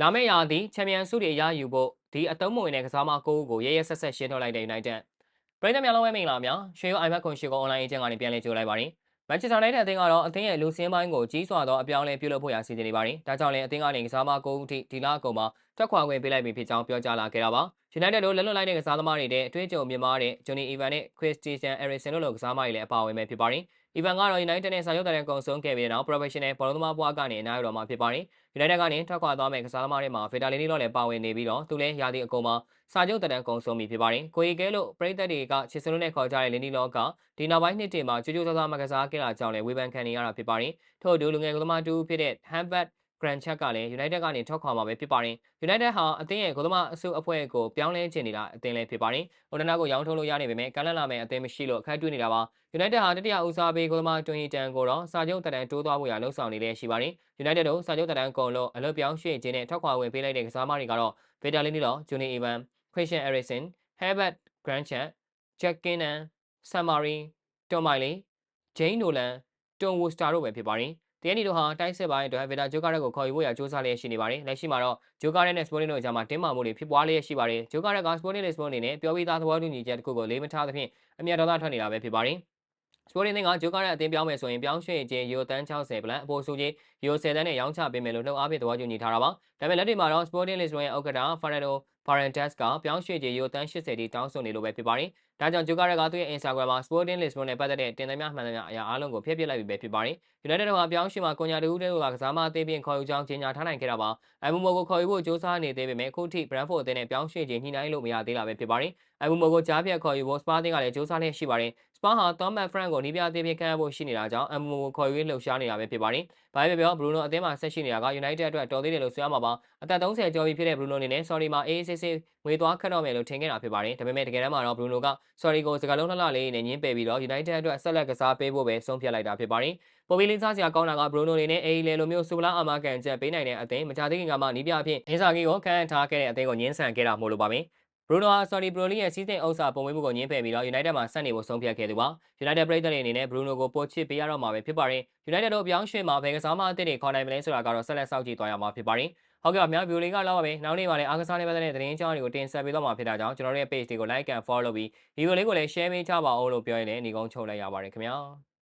လာမယ့်ရာသီချန်ပီယံဆုတွေရယူဖို့ဒီအသုံးမဝင်တဲ့ကစားမကိုကိုရဲရဲဆက်ဆက်ရှင်းထုတ်လိုက်တဲ့ United ပရိသတ်များလုံးဝမင်္ဂလာများရွှေရို iMac ကွန်ရှိကို online agent ကနေပြန်လည်ကြိုလိုက်ပါရစေမန်ချက်စတာယူနိုက်တက်အသင်းကတော့အသင်းရဲ့လူစင်းပိုင်းကိုကြီးစွာသောအပြောင်းအလဲပြုလုပ်ဖို့ရစီစဉ်နေပါတယ်။ဒါကြောင့်လည်းအသင်းကနေကစားမကိုဦးထိဒီလအကုန်မှာထွက်ခွာခွင့်ပေးလိုက်ပြီဖြစ်ကြောင်းပြောကြားလာခဲ့တာပါ။ United တို့လက်လွတ်လိုက်တဲ့ကစားသမားတွေတဲ့အတွေ့အကြုံမြင့်မားတဲ့ Johnny Evans နဲ့ Christian Eriksen တို့လိုကစားမတွေလည်းအပါအဝင်ပဲဖြစ်ပါတယ်။ Evans ကတော့ United နဲ့စာချုပ်တဲ့ကုံဆုံးခဲ့ပြီးတဲ့နောက် Professional ဘောလုံးသမားဘွားကနေအနားယူတော့မှာဖြစ်ပါတယ်။ United ကနေထွက်ခွာသွားမဲ့ကစားသမားတွေမှာ Vitalini တော့လည်းပါဝင်နေပြီးတော့သူလည်းရာသီအကုန်မှာစာချုပ်တက်တန်းကုံဆုံးပြီဖြစ်ပါတယ်။ကိုရီကဲလို့ပရိသတ်တွေကချစ်စလို့နဲ့ခေါ်ကြတဲ့လင်းဒီလောကဒီနောက်ပိုင်းနှစ်တွေမှာကြိုးကြိုးစားစားမကစားခဲ့တာကြောင့်လည်းဝေဖန်ခံနေရတာဖြစ်ပါတယ်။ထို့အတူလူငယ်ကသမားတူဖြစ်တဲ့ Humbert Grand Chat ကလည်း United ကနေထွက်ခွာမှာပဲဖြစ်ပါတယ်။ United ဟာအသင်းရဲ့ဂိုးသမားအစုအဖွဲ့ကိုပြောင်းလဲချင်နေတာအသင်းလည်းဖြစ်ပါတယ်။ဟိုနနာကိုရောင်းထုတ်လို့ရနေပေမဲ့ကမ်းလှမ်းလာမဲ့အသင်းမရှိလို့အခက်တွေ့နေတာပါ။ United ဟာတတိယဦးစားပေးဂိုးသမားတွင်ဟီတန်ကိုတော့စာချုပ်တက်တန်းတိုးသွားဖို့ရလှုံ့ဆော်နေလည်းရှိပါတယ်။ United တို့စာချုပ်တက်တန်းကုန်လို့အလွတ်ပြောင်းရွှေ့ခြင်းနဲ့ထွက်ခွာဝင်ပေးလိုက်တဲ့ကစားသမားတွေကတော့ Vitalini တော့ Johnny Evans, Christian Eriksen, Herbert Grand Chat, Jack Keenan, Samari, Tom Miley, Jane Nolan, Tom Worcester တို့ပဲဖြစ်ပါတယ်။ တရနီတို့ဟာတိုက်စစ်ပိုင်းအတွက်ဗီတာဂျိုကာရက်ကိုခေါ်ယူဖို့ရစူးစမ်းလျက်ရှိနေပါတယ်။လက်ရှိမှာတော့ဂျိုကာရက်နဲ့စပိုတင်းတို့အကြားမှာတင်းမာမှုတွေဖြစ်ပွားလျက်ရှိပါတယ်။ဂျိုကာရက်ကစပိုတင်းလစ်စပိုန်အနေနဲ့ပြောပြီးသားသဘောတူညီချက်တစ်ခုကိုလေးမထားသဖြင့်အမြတ်ဒေါသထွက်နေတာပဲဖြစ်ပါတယ်။ စပိုတင်းသင်းကဂျိုကာရက်အသင်းပြောင်းမယ်ဆိုရင်ပြောင်းရွှေ့ခြင်းယူတန်း60ပလန်အပေါ်စုကြီးယူ10တန်းနဲ့ရောင်းချပေးမယ်လို့နှုတ်အားဖြင့်သဘောတူညီထားတာပါ။ဒါပေမဲ့လက်တွေမှာတော့စပိုတင်းလစ်စပိုန်ရဲ့ဥက္ကဋ္ဌဖာရနိုဖာရန်တက်စ်ကပြောင်းရွှေ့ခြင်းယူတန်း80တိတောင်းဆိုနေလို့ပဲဖြစ်ပါတယ်။ဒါကြောင့်ဂျိုကာရက်ကသူ့ရဲ့ Instagram မှာ Sporting Lisbon နဲ့ပတ်သက်တဲ့တင်သွင်းများမှန်သမျှအရာအလုံးကိုဖျက်ပစ်လိုက်ပြီပဲဖြစ်ပါတယ်။ United တို့ကပြောင်းရွှေ့မှာကွန်ညာတူဦးတဲ့ကကစားမအသင်းပြင်ခေါ်ယူကြောင်းကြေညာထားနိုင်ခဲ့တာပါ။ Mbumo ကိုခေါ်ယူဖို့စ조사နေသေးပေမဲ့အခုထိ Brentford အသင်းနဲ့ပြောင်းရွှေ့ခြင်းညှိနှိုင်းလို့မရသေးတာပဲဖြစ်ပါတယ်။ Mbumo ကိုကြားဖြတ်ခေါ်ယူဖို့စပါးအသင်းကလည်းစ조사လျက်ရှိပါတယ်။ စပါးဟာ Thomas Frank ကိုနီးပြအသင်းပြင်ခန့်ဖို့ရှိနေတာကြောင့် Mbumo ကိုခေါ်ယူရေးလှုပ်ရှားနေတာပဲဖြစ်ပါတယ်။ဘာပဲပြော Bruno အသင်းမှာဆက်ရှိနေတာက United အတွက်တော်သေးတယ်လို့ဆိုရမှာပါ။အသက်30ကျော်ပြီဖြစ်တဲ့ Bruno အနေနဲ့ Sorry မှာအေးအေးဆေးဆေးငွေသွားခတ်တော့မယ်လို့ထင်ခဲ့တာဖြစ်ပါတယ်။ဒါပေမဲ့တကယ်တမ်းမှာတော့ Bruno က Sorry ကိုစကားလုံးလှလှလေးနဲ့ညင်းပယ်ပြီးတော့ United အတွက်ဆက်လက်ကစားပေးဖို့ပဲဆုံးဖြတ်လိုက်တာဖြစ်ပါတယ်။ပေါ်ပီလင်းစားစရာကောင်းတာက Bruno အနေနဲ့အေးလေလိုမျိုးစူပလာအာမကန်ချက်ပေးနိုင်တဲ့အသင်းမကြသေးခင်ကမှနီးပြအဖြစ်အင်းစာကီကိုခန့်ထားခဲ့တဲ့အသင်းကိုညှင်းဆန်ခဲ့တာမို့လို့ပါပဲ။ Bruno ဟာ Saudi Pro League ရဲ့စီးစိမ်ဥစ္စာပုံမွေးမှုကိုညှင်းပယ်ပြီးတော့ United မှာဆက်နေဖို့ဆုံးဖြတ်ခဲ့သူပါ။ United ပရိသတ်တွေအနေနဲ့ Bruno ကိုပို့ချစ်ပေးရတော့မှာပဲဖြစ်ပါတယ်။ United တို့ပြောင်းရွှေ့မှာဘယ်ကစားမအသစ်တွေခေါ်နိုင်မလဲဆိုတာကတော့ဆက်လက်စောင့်ကြည့်သွားရမှာဖြစ်ပါတယ်။ဟုတ်ကဲ့ပါဗျာဗီဒီယိုလေးကလောက်ပါပဲနောက်နေ့မှာလည်းအားကစားနဲ့ပတ်သက်တဲ့သတင်းအကြောင်းတွေကိုတင်ဆက်ပေးသွားမှာဖြစ်တာကြောင့်ကျွန်တော်တို့ရဲ့ page တွေကို like and follow လုပ်ပြီးဗီဒီယိုလေးကိုလည်း share ပေးကြပါဦးလို့ပြောရင်းနဲ့ညီကုန်းချုပ်လိုက်ရပါတယ်ခင်ဗျာ။